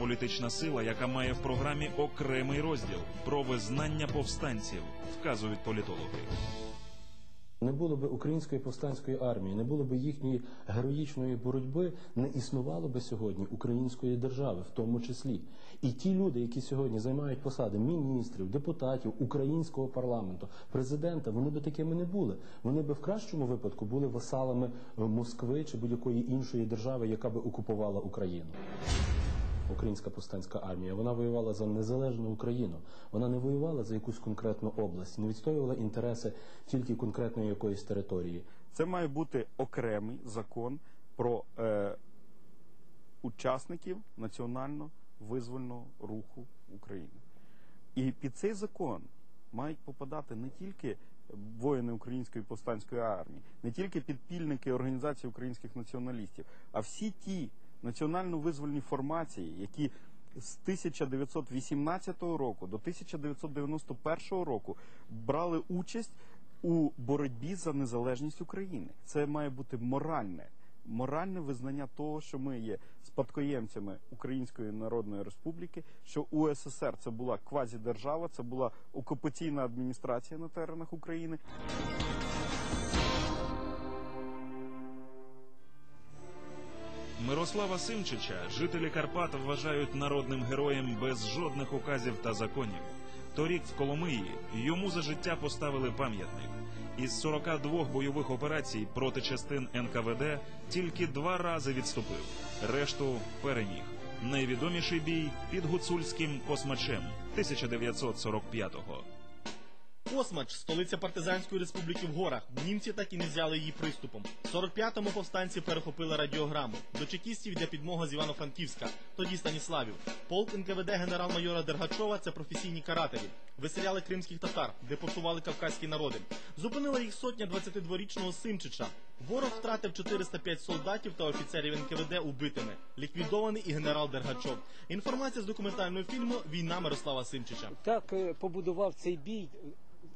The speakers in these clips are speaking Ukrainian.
політична сила, яка має в програмі окремий розділ про визнання повстанців, вказують політологи. Не було б української повстанської армії, не було б їхньої героїчної боротьби, не існувало би сьогодні української держави, в тому числі. І ті люди, які сьогодні займають посади міністрів, депутатів, українського парламенту, президента, вони би такими не були. Вони би в кращому випадку були васалами Москви чи будь-якої іншої держави, яка би окупувала Україну. Українська повстанська армія вона воювала за незалежну Україну. Вона не воювала за якусь конкретну область, не відстоювала інтереси тільки конкретної якоїсь території. Це має бути окремий закон про е, учасників національно-визвольного руху України. І під цей закон мають попадати не тільки воїни Української повстанської армії, не тільки підпільники організації українських націоналістів, а всі ті національно-визвольні формації, які з 1918 року до 1991 року брали участь у боротьбі за незалежність України. Це має бути моральне. Моральне визнання того, що ми є спадкоємцями Української Народної Республіки, що УССР це була квазідержава, це була окупаційна адміністрація на теренах України. Мирослава Симчича жителі Карпат вважають народним героєм без жодних указів та законів. Торік в Коломиї йому за життя поставили пам'ятник. Із 42 бойових операцій проти частин НКВД тільки два рази відступив, решту переміг. Найвідоміший бій під гуцульським космачем 1945-го. Космач, столиця партизанської республіки в горах. Німці так і не взяли її приступом. В 45-му повстанці перехопили радіограму. До чекістів йде підмога з Івано-Франківська, тоді Станіславів. Полк НКВД генерал-майора Дергачова це професійні карателі. Виселяли кримських татар, депортували кавказькі народи. Зупинила їх сотня 22-річного Симчича. Ворог втратив 405 солдатів та офіцерів НКВД убитими. Ліквідований і генерал Дергачов. Інформація з документального фільму Війна Мирослава Симчича. Так е, побудував цей бій,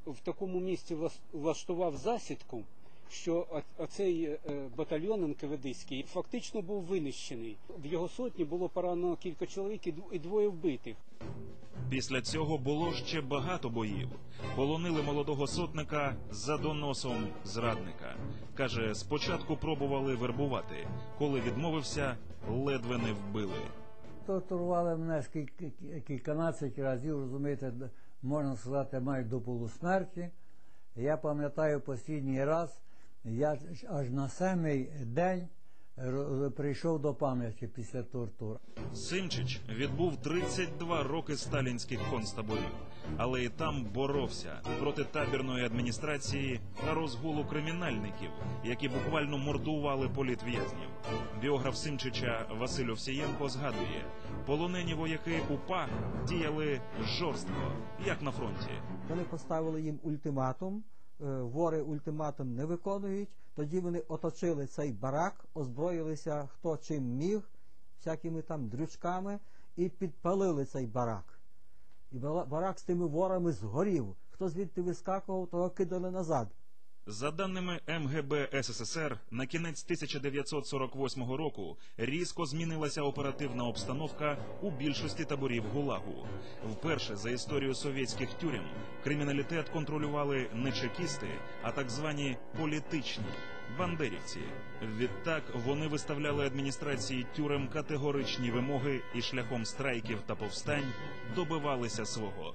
в такому місці влаштував засідку, що оцей е, батальйон НКВДський фактично був винищений. В його сотні було поранено кілька чоловік і двоє вбитих. Після цього було ще багато боїв. Полонили молодого сотника за доносом зрадника. Каже, спочатку пробували вербувати. Коли відмовився, ледве не вбили. Тортурували мене кільканадцять разів, розумієте, можна сказати, майже до полусмерті. Я пам'ятаю останній раз, я аж на семий день прийшов до пам'яті після тортур. Симчич відбув 32 роки сталінських концтаборів, але і там боровся проти табірної адміністрації та розгулу кримінальників, які буквально мордували політв'язнів. Біограф Симчича Василь Овсієнко згадує, полонені вояки УПА діяли жорстко, як на фронті. Коли поставили їм ультиматум, е, вори ультиматум не виконують, тоді вони оточили цей барак, озброїлися хто чим міг, всякими там дрючками, і підпалили цей барак. І барак з тими ворами згорів. Хто звідти вискакував, того кидали назад. За даними МГБ СССР, на кінець 1948 року різко змінилася оперативна обстановка у більшості таборів ГУЛАГу. Вперше за історію совєтських тюрем криміналітет контролювали не чекісти, а так звані політичні бандерівці. Відтак вони виставляли адміністрації тюрем категоричні вимоги і шляхом страйків та повстань добивалися свого.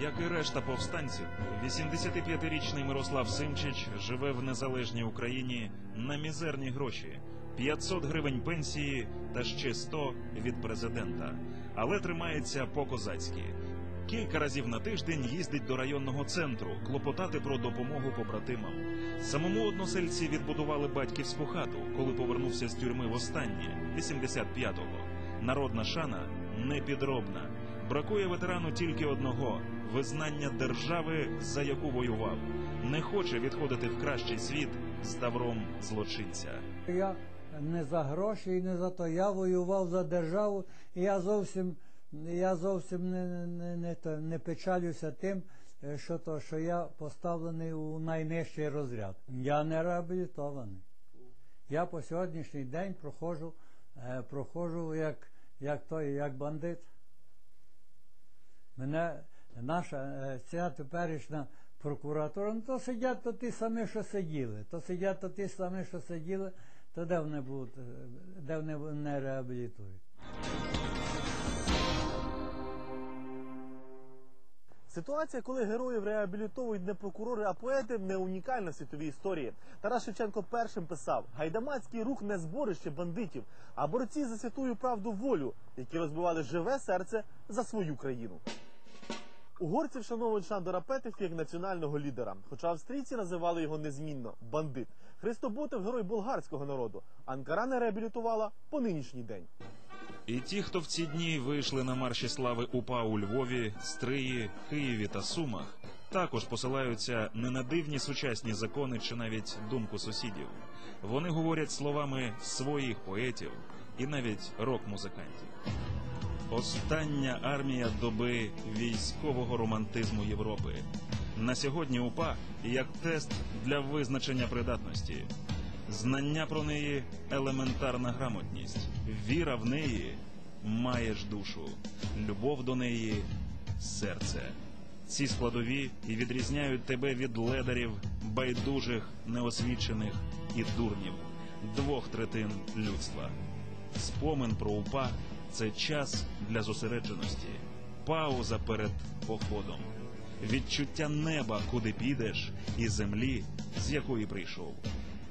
Як і решта повстанців, 85-річний Мирослав Симчич живе в незалежній Україні на мізерні гроші 500 гривень пенсії та ще 100 від президента, але тримається по-козацьки. Кілька разів на тиждень їздить до районного центру клопотати про допомогу побратимам. Самому односельці відбудували батьківську хату, коли повернувся з тюрми востаннє 85-го. Народна шана непідробна. Бракує ветерану тільки одного визнання держави, за яку воював. Не хоче відходити в кращий світ з тавром злочинця. Я не за гроші і не за то. Я воював за державу, і я зовсім, я зовсім не, не, не, то, не печалюся тим, е, що, то, що я поставлений у найнижчий розряд. Я не реабілітований. Я по сьогоднішній день проходжу е, проходжу як, як той, як бандит. Мене наша е, ця теперішня прокуратура, ну то сидять то ті самі, що сиділи. То сидять то ті самі, що сиділи, то де вони будуть, е, де вони не реабілітують. Ситуація, коли героїв реабілітовують не прокурори, а поети, не унікальна в світовій історії. Тарас Шевченко першим писав: гайдамацький рух не зборище бандитів, а борці за святую правду волю, які розбивали живе серце за свою країну. Угорці вшановують Шандора Петефі як національного лідера, хоча австрійці називали його незмінно бандит. Христо Ботев герой болгарського народу. Анкара не реабілітувала по нинішній день. І ті, хто в ці дні вийшли на марші слави УПА у Львові, Стриї, Києві та Сумах, також посилаються не на дивні сучасні закони чи навіть думку сусідів. Вони говорять словами своїх поетів і навіть рок-музикантів. Остання армія доби військового романтизму Європи. На сьогодні УПА як тест для визначення придатності. Знання про неї елементарна грамотність. Віра в неї маєш душу, любов до неї серце. Ці складові і відрізняють тебе від ледарів, байдужих, неосвічених і дурнів, двох третин людства. Спомин про упа це час для зосередженості, пауза перед походом, відчуття неба, куди підеш, і землі, з якої прийшов.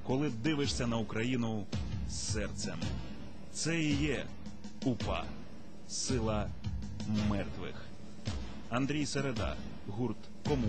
Коли дивишся на Україну серцем, це і є упа, сила мертвих. Андрій Середа, гурт Кому.